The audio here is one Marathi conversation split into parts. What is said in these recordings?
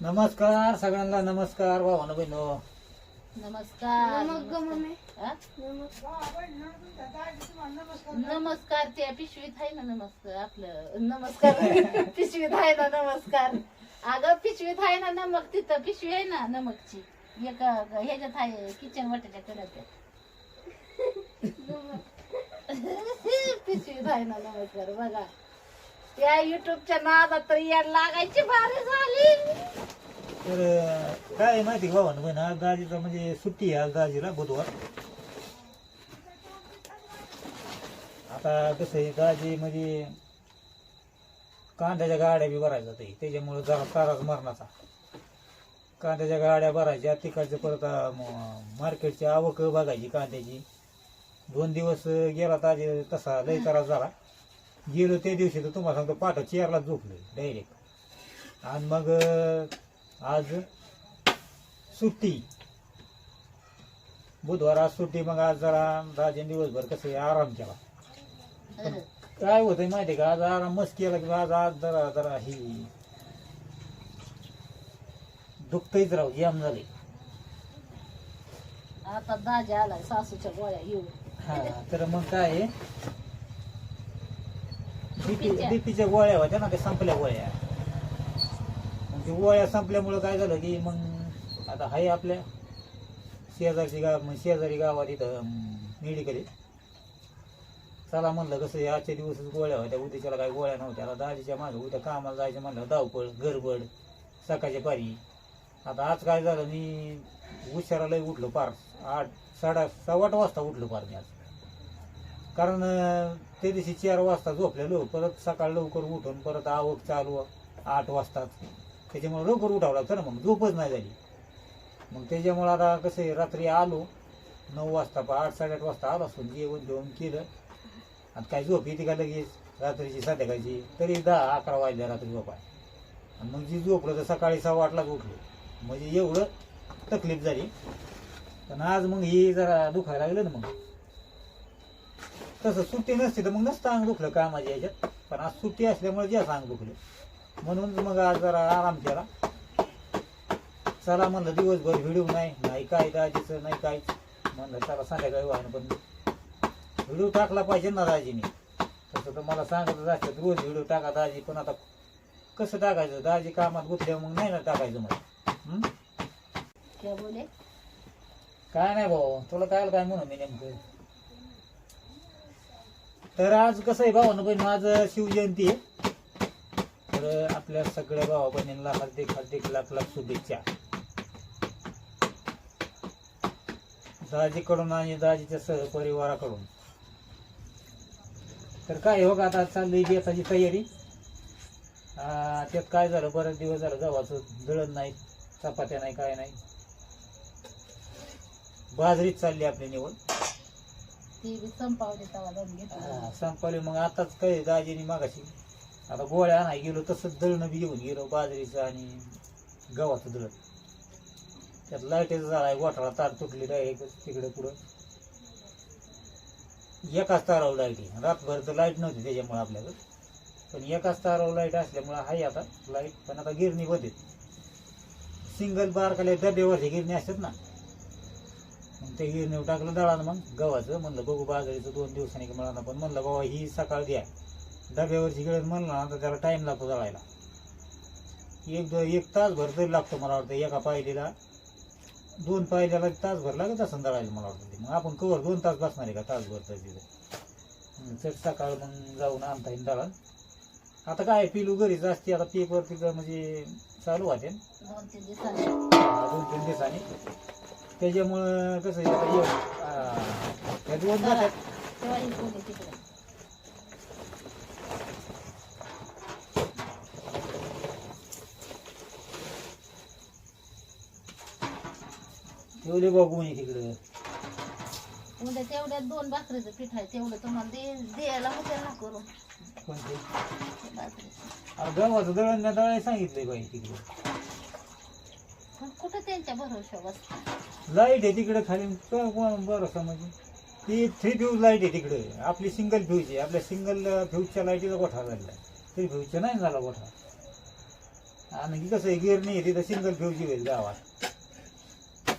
नमस्कार सगळ्यांना नमस्कार. भावानं बहिणो नमस्कार. हा? नमस्कार. त्या पिशवीत आहे ना नमस्कार आपलं. नमस्कार पिशवीत आहे ना नमस्कार. अगं पिशवीत आहे ना नमक तिथं पिशवी आहे ना नमकची. एक ह्याच्यात आहे किचन वाट्याच्या कडात पिशवीत आहे ना नमस्कार बघा. त्या युट्यूबच्या नादात तर याड लागायची भारी झाली. तर काय आहे माहिती का भावानं बहिण आज दाजीचा म्हणजे सुट्टी आहे आज दाजीला बुधवार. आता कसं आहे दाजी म्हणजे कांद्याच्या गाड्या बी भरायच्या जाते. त्याच्यामुळे जरा ताराच मरणाचा. कांद्याच्या गाड्या भरायच्या तिकडचं परत मार्केटची आवक बघायची कांद्याची. दोन दिवस गेला ताजे तसा लय त्रास झाला. गेलो त्या दिवशी तर तुम्हाला सांगतो पाठ चेअरला झोपलो डायरेक्ट आणि मग आज सुट्टी. बुधवार आज सुट्टी मग आज जरा दाजीने दिवसभर कसं आराम केला. काय होतंय माहितीये का आज आराम मस्त केला की आज आज जरा जरा ही दुखतच राहू जाम झाले आता दाजा आलाय सासूच्या गोळ्या येऊन हा तर मग काय आहे बीपीच्या गोळ्या होत्या ना त्या संपल्या गोळ्या. मग ते गोळ्या संपल्यामुळं काय झालं की मग आता हाय आपल्या शेजारची गाव मग शेजारी गावात इथं मेडिकल आहे. चला म्हणलं कसं आजच्या दिवसच गोळ्या होत्या उद्याच्याला काही गोळ्या नव्हत्या. आता दाजीच्या मागं उद्या कामाला जायचं म्हणलं धावपळ गडबड सकाळच्या पारी. आता आज काय झालं मी उशिरा लय उठलो पार आठ साडा सव्वा आठ वाजता उठलो पार मी आज. कारण त्या दिवशी चार वाजता झोपलेलो परत सकाळ लवकर उठून परत आवक चालू आठ वाजताच. त्याच्यामुळे लवकर उठावं लागतं ना मग झोपच नाही झाली. मग त्याच्यामुळे आता कसं आहे रात्री आलो नऊ वाजता पा आठ साडेआठ वाजता आलो असून जेवण जेवण केलं. आणि काय झोप येते का लगेच? रात्रीची संध्याकाळची. तरी दहा अकरा वाजल्या रात्री झोपाय आणि मग जी झोपलं तर सकाळी सहा वाटलाच उठलो. म्हणजे एवढं तकलीफ झाली. पण आज मग हे जरा दुखायला लागलं ना मग. तसं सुट्टी नसते तर मग नसतं अंग दुखलं कामाच्या याच्यात? पण आज सुट्टी असल्यामुळे जास्त अंग दुखलं. म्हणून मग आज जरा आराम केला. चला म्हणलं दिवसभर व्हिडिओ नाही नाही काय दाजीचं नाही काय म्हणलं चला संध्याकाळी वाहन पण व्हिडिओ टाकला पाहिजे ना दाजीने. तसं तर मला सांगत असतात रोज व्हिडिओ टाका दाजी पण आता कसं टाकायचं? दाजी कामात गुंतल्यावर मग नाही ना टाकायचं मला? क्या काय नाही भाऊ तुला काय काय म्हणू मी नेमकं? तर आज कसं आहे भावानं बहिणी आज शिवजयंती आहे. तर आपल्या सगळ्या भावा बहिणींना हार्दिक हार्दिक लाख लाख शुभेच्छा. दाजीकडून आणि दाजीच्या सहपरिवाराकडून. तर काय हो का आता चालली बेताची तयारी. त्यात काय झालं बरेच दिवस झालं गव्हाचं दळण नाही चपात्या नाही काय नाही. बाजरीच चालली आपली निवड. ती बी संपावली तवा मग आताच काय दाजीनी मागाशी आता गोळ्या आणाय गेलो तसंच दळणं बी घेऊन गेलो बाजरीचं आणि गव्हाचं दळण. त्यात लाईटीचा झाला गोठाळा तार तुटली डायरेक्ट तिकडे पुढं. एकाच तारावर लाइट आहे. रातभर तर लाइट नव्हती त्याच्यामुळे आपल्याकडं. पण एकाच तारावर लाइट असल्यामुळे आहे आता लाइट पण आता गिरणी बदल सिंगल बारकाले डब्यावरची गिरणी असतात ना मग ते गिरणीवर टाकलं दळानं मग गव्हाचं. म्हणलं बघू बाजरीचं दोन दिवसांनी की मला पण. म्हणलं बाबा ही सकाळ द्या. डब्यावरची गिळत म्हणलं ना तर त्याला टाइम लागतो दळायला. एक दो एक तासभर तरी लागतो मला वाटतं एका पायलीला. दोन पायल्याला तासभर लागत असं दळायला मला वाटतं ते. मग आपण कवर दोन तास बसणार आहे का तासभर तर तिथे? चट सकाळ मग जाऊन आणता येईल दळण. आता काय पिलू घरीच असते आता पेपर तिथं म्हणजे चालू होते दोन तीन दिवसांनी. दोन तीन दिवसांनी. त्याच्यामुळं कसं आहे, आता येऊ आ, त्या दोन जातात. तेव्हा ही तिकडे ठेवले बघून तिकडं. उद्या तेवढ्यात दोन भाकरीचं पीठ आहे तेवढं तुम्हाला दे द्यायला होते ना करून. कोणते? भाकरीचं. अहो, गव्हाचं दळण मी दळायला सांगितलंय बाई तिकडे. पण कुठं त्यांच्या भरोशा लाइट आहे तिकडे खाली. तो कोण बरं म्हणजे? ती थ्री फ्यूज लाइट आहे तिकडे. आपली सिंगल फ्यूज आहे. आपल्या सिंगल फ्यूजच्या लाईटीचा गोठा झालेला आहे. थ्री फ्यूजचा नाही झाला गोठा. आणि कसं आहे गिरणी आहे तिथं सिंगल फ्यूजची होईल गावात.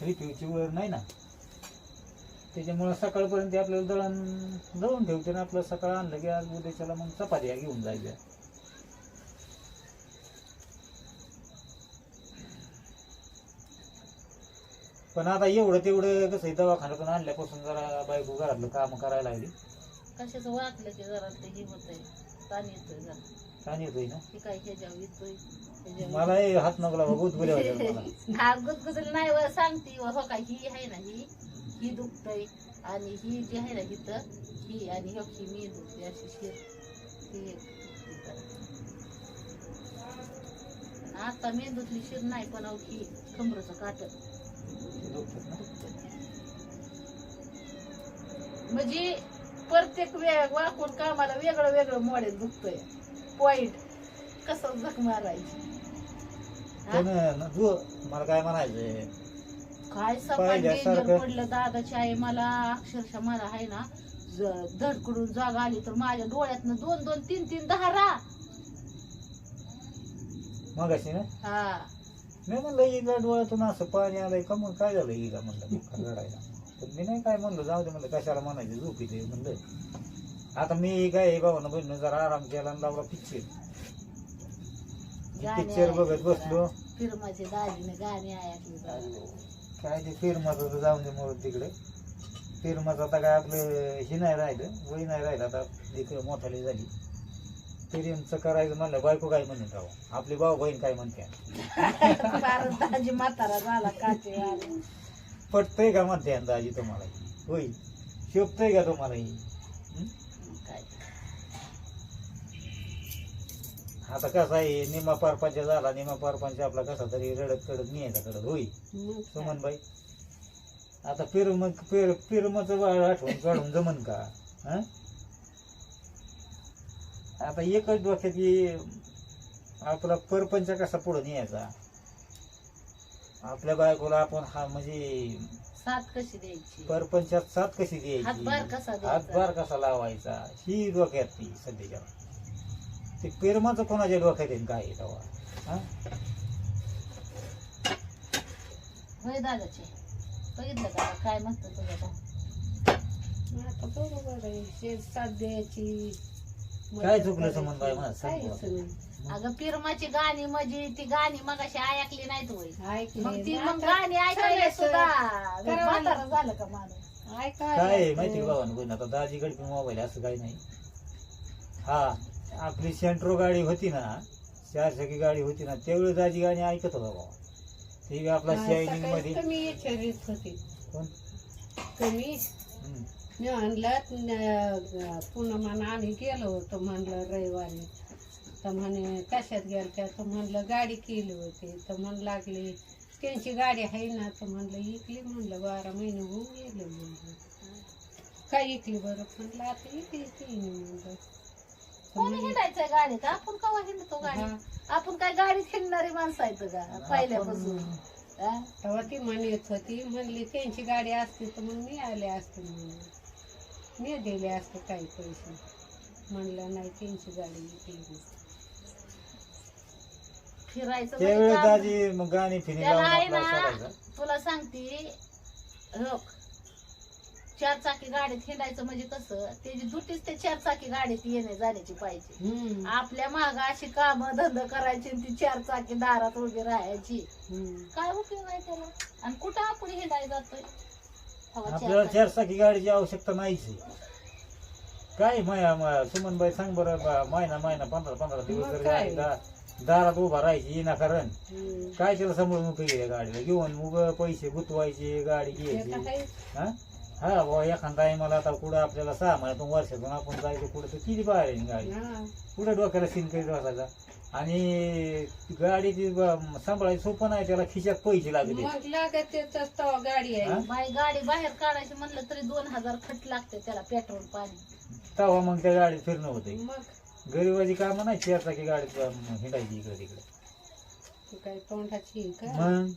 थ्री फ्यूजची वेळ नाही ना. त्याच्यामुळं सकाळपर्यंत आपल्याला दळण दळून ठेवते ना आपलं सकाळ आणलं की आज उद्याच्याला मग चपात्या घेऊन जायच्या. पण आता एवढं तेवढं कसं आहे दवाखान्यातून आणल्यापासून जरा बायको घरातलं काम करायला लागली. कशाचं वाकलं की जरा ते हे होतंय ताण येतोय जरा. छान येतोय ना? ती काय ह्याच्यावर येतोय ह्याच्यावर मला हे हात बरे वाटत मला. हा गुदगुदल नाही व सांगते व हो का ही आहे ना ही ही दुखतय आणि ही जी आहे ना हिथं ही आणि हो ही मी दुखते अशी शिर ती एक दुखते जरा. आणि आता मेंदूतली शिर नाही पण ही कमरचं काट. म्हणजे प्रत्येक वेळ वाकून कामाला वेगळं वेगळं मॉडेल दुखतंय. पॉइंट कसं जख मारायची? मला काय म्हणायचंय? काय डेंजर पडलं दादाची आई मला अक्षरशः मला आहे ना धडकडून जाग आली तर माझ्या डोळ्यातनं दोन दोन तीन तीन धारा. मगाशी ना? हा. मी म्हणलं हिला डोळ्यातून असं पाणी आलंय का मग काय झालं? हिला म्हणलं मुखात रडायला? पण मी नाही काय म्हणलं जाऊ दे म्हणलं कशाला म्हणायचं झोपी ते म्हणलं. आता मी काय भावानं बहिणीनं जरा आराम केला आणि लावला पिक्चर पिक्चर बघत बसलो. जरा. फिरमाचे दाजीने गाणी ऐकली जरा. काय ते फिरमाचं तर जाऊन दे मोड तिकडे. फिरमाचं आता काय आपलं हे नाही राहिलं वय नाही राहिलं आता तिकडे मोठाली झाली. फिरिमचं करायचं म्हणलं बायको काय म्हणत राहू आपली भाऊ बहीण काय म्हणते? फार दाजी म्हातारा झाला काचे आले पटतंय का म्हणते अंदाजी तुम्हाला? होय. शोभतंय का तुम्हाला ही? हं? काय? आता कसा आहे निमा पारपांच्या झाला निमा पारपांच्या आपला कसा तरी रडत कडत न्यायचा कडत होई सुमन बाई आता पिरम पिर पिरमचं आठवण काढून जमन का? हं? आता एकच डोक्यात की आपला परपंच कसा पुढे न्यायचा? आपल्या बायकोला आपण हा म्हणजे साथ कशी द्यायची? परपंचात साथ कशी हातभार द्यायची कसा द्यायचा? हातभार कसा लावायचा? ही डोक्यात ती सध्याच्या ते पेरमाचं कोणाच्या डोक्यात येईन काय आहे तेव्हा? हं? होय दादाचे बघितलं का? आता काय म्हणतो तुझ्या भाऊ? आता बरोबर आहे. शेत साथ द्यायची काय चुकलं संबंध आहे माझं? सांग बरं. नाही. अगं फिरमाची गाणी म्हणजे ती गाणी मगाशी ऐकली नाहीत होय ऐकले. मग ती मग गाणी ऐकायला. सुद्धा करावं म्हातारं झालं का माणूस काय आहे. माहिती का बाबा बहीण आता दाजीकडे पण मोबाईल असं काही नाही हा आपली सेंट्रो गाडी होती ना चारचाकी गाडी होती ना त्यावेळी दाजी गाणी ऐकत होता बाबा ते बी आपला शायनिंगमध्ये कमी विचारित होती कोण? कमी हम्म. मी म्हणलं पुन्हा आम्ही गेलो होतो म्हणलं रविवारी. तर म्हणे कशात गेल त्या तर म्हणलं गाडी केली होती. तर म्हण लागली त्यांची गाडी आहे ना? तर म्हणलं इकली. म्हणलं बारा महिने होऊन गेले म्हणलं. काय इकली बरं? म्हणलं आता इकली ती म्हणलं. कोणी गाडीत? आपण कवा हिंडतो गाडी. आपण काय गाडीत हिंडणारी माणसं आहेत का पहिल्यापासून? तेव्हा ती म्हणत होती म्हणली त्यांची गाडी असती तर मग मी आले असते म्हणून. मी दिले असते काही पैसे. म्हणलं नाही त्यांची गाडी फिरायचं म्हणजे काम- दाजी मग गाणी फिनी त्याला लावून आहे आपला ना तुला सांगते हो चार चाकी गाडीत हिंडायचं म्हणजे कसं त्याची दुटीच ते चार चाकी गाडीत येणे जाण्याची पाहिजे. हम्म. आपल्या माग अशी काम धंद करायची आणि ती चार चाकी दारात उभी राहायची. हम्म. काय उपयोग आहे त्याला? आणि कुठं आपण हिंडायला जातोय? आपल्याला चाकी. चारचाकी गाडीची आवश्यकता नाहीच आहे. काय माया सुमनबाई सांग बरं बा- महिना महिना पंधरा पंधरा दिवस मग जर काय? गाडी दा- दारात उभा राहायची ना कारण हम्म. काय त्याला सांभाळून उपयोग आहे गाडीला घेऊन मग पैसे गुतवायचे गाडी ते घ्यायची तर आहेच. हा हा बुवा एखादा टायमाला आता कुठं आपल्याला सहा महिन्यातून वर्षातून आपण जायचं कुठं तर किती बाहेर आहे गाडी? हा. कुठं डोक्याला सीन करीत बसायचा. आणि गाडीची ब- सांभाळायची सोपं नाही त्याला खिशात पैसे लागले. मग लागत त्याच तवा गाडी हा? आहे बाई गाडी बाहेर काढायची म्हणलं तरी दोन हजार खट लागते त्याला पेट्रोल पाणी. तेव्हा मग त्या गाडीत फिरणं होतंय. मग? गरीबाची कामं नाही चार चाकी गाडीत अं, हिंडायची इकडे तिकडे. तू काय तोंडाची आहे का? मग?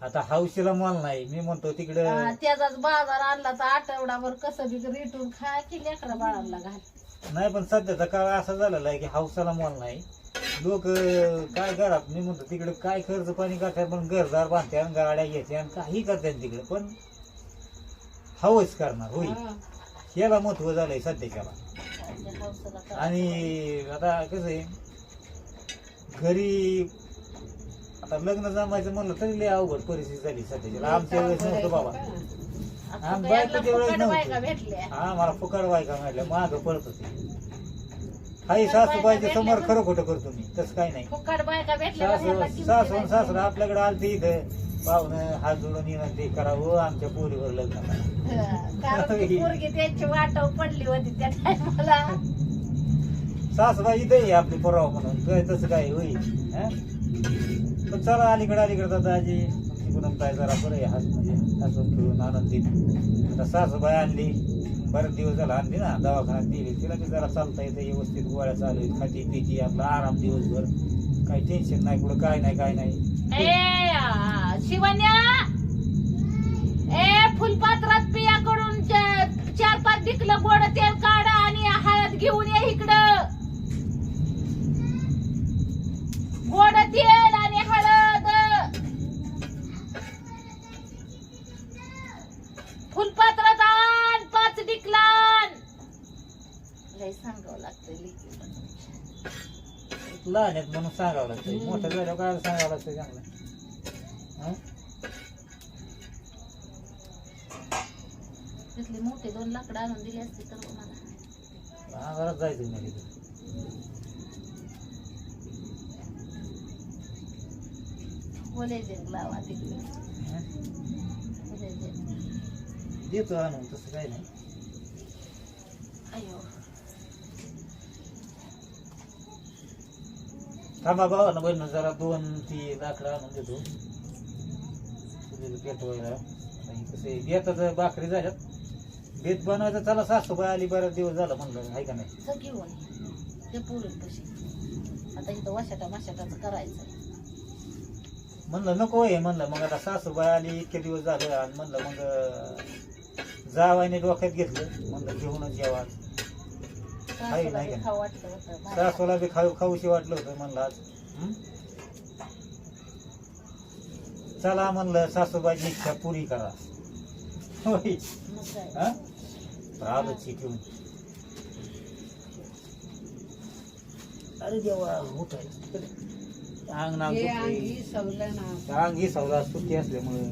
आता हौशीला माल नाही. मी म्हणतो तिकडे हा, त्याचाच बाजार आणला तर आठवडाभर कसं बी रेटून खा की लेकरा बाळांना घाल. नाही पण सध्याचा काळ असा झालेला आहे की हौसाला माल नाही. लोक काय घरात मी म्हणतो तिकडे काय खर्च पाणी करतात पण घरदार बांधते आणि गाड्या घेते आणि काही करतात तिकडे पण हवंच करणार होईल. हा. याला महत्त्व झालंय सध्याच्याला. करा. आणि आता कसं आहे घरी आता लग्न जमायचं म्हणलं तरी लय अवघड परिस्थिती झाली सध्याच्याला आमच्या वेळेस नव्हतं बाबा. फुकट बायका नव्हतं. भेटल्या. हा मला फुकट बायका म्हटल्या माग पडत होते. काही सासूबाईच्या समोर खरं खोटं करतो मी. तसं काही नाही. सासू सासू. सासरा आपल्याकडे आलते इथं. पाहुणं हात जोडून येणं ते करावं. आमच्या पोरीवर लग्न. हं, पोरगी त्यांची वाटव पडली होती त्या टायमाला. सासूबाई इथे आपली पोराव म्हणून. काय तसं काय होईल? तर पण चला अलीकडे अलीकडे जाता आजी. काय जरा बरं आहे हात म्हणजे. हसून खेळून आनंदीत. आता सासूबाई आणली. बरेच दिवस झाला आणली ना. दवाखान्यात दिली. तिला बी जरा चालता येतं. व्यवस्थित गोळ्या चालू आहेत. खाती पिती आपला आराम दिवसभर. काही टेन्शन नाही. कुठं काय नाही काय नाही. शिवण्या ए फुलपात्रात पियाकडून च- चार पाच डिकलं गोड तेल काढ आणि हळद घेऊन ये इकडं गोड तेल आणि हळद फुलपात्रात आण पाच डिकलान लय सांगावं लागतं लेकीला. लहान म्हणून सांगावं लागतं. मोठं झाल्यावर काय सांगावं लागतं चांगलं? हं? तिथली मोठी दोन लाकडं आणून दिली असती तर मला जायचं नाही लावा तिकडे. देतो आणून तसं काही नाही. अयो. थांबा भावानं बहिण जरा दोन ती लाकडं आणून देतो. पेटवायला कसं बेताचं भाकरी झाल्यात. बेत बनवायचं चला सासूबाई आली बऱ्याच दिवस झालं म्हणलं आहे का नाही? घेऊन ते पुरेल कशी? आता इथं वाशाटा माशाटाचं करायचं म्हणलं नको आहे म्हणलं. मग आता सासूबाई आली इतके दिवस झाले आणि म्हणलं मग जावायने डोक्यात घेतलं. म्हणलं घेऊनच जेवा आहे, सासूला नाही का? खाऊ वाटलं होतं माझ्या. सासूला बी खाऊ खाऊशी वाटलं होतं म्हणलं आज हं? चला म्हणलं सासूबाईची इच्छा पुरी करा होय? हा? तर आलोच ठेवून अरे देवा उठाय अंग नांग हे दुखतंय. अंगी सवलं ना अंग ही सवला सुट्टी असल्यामुळे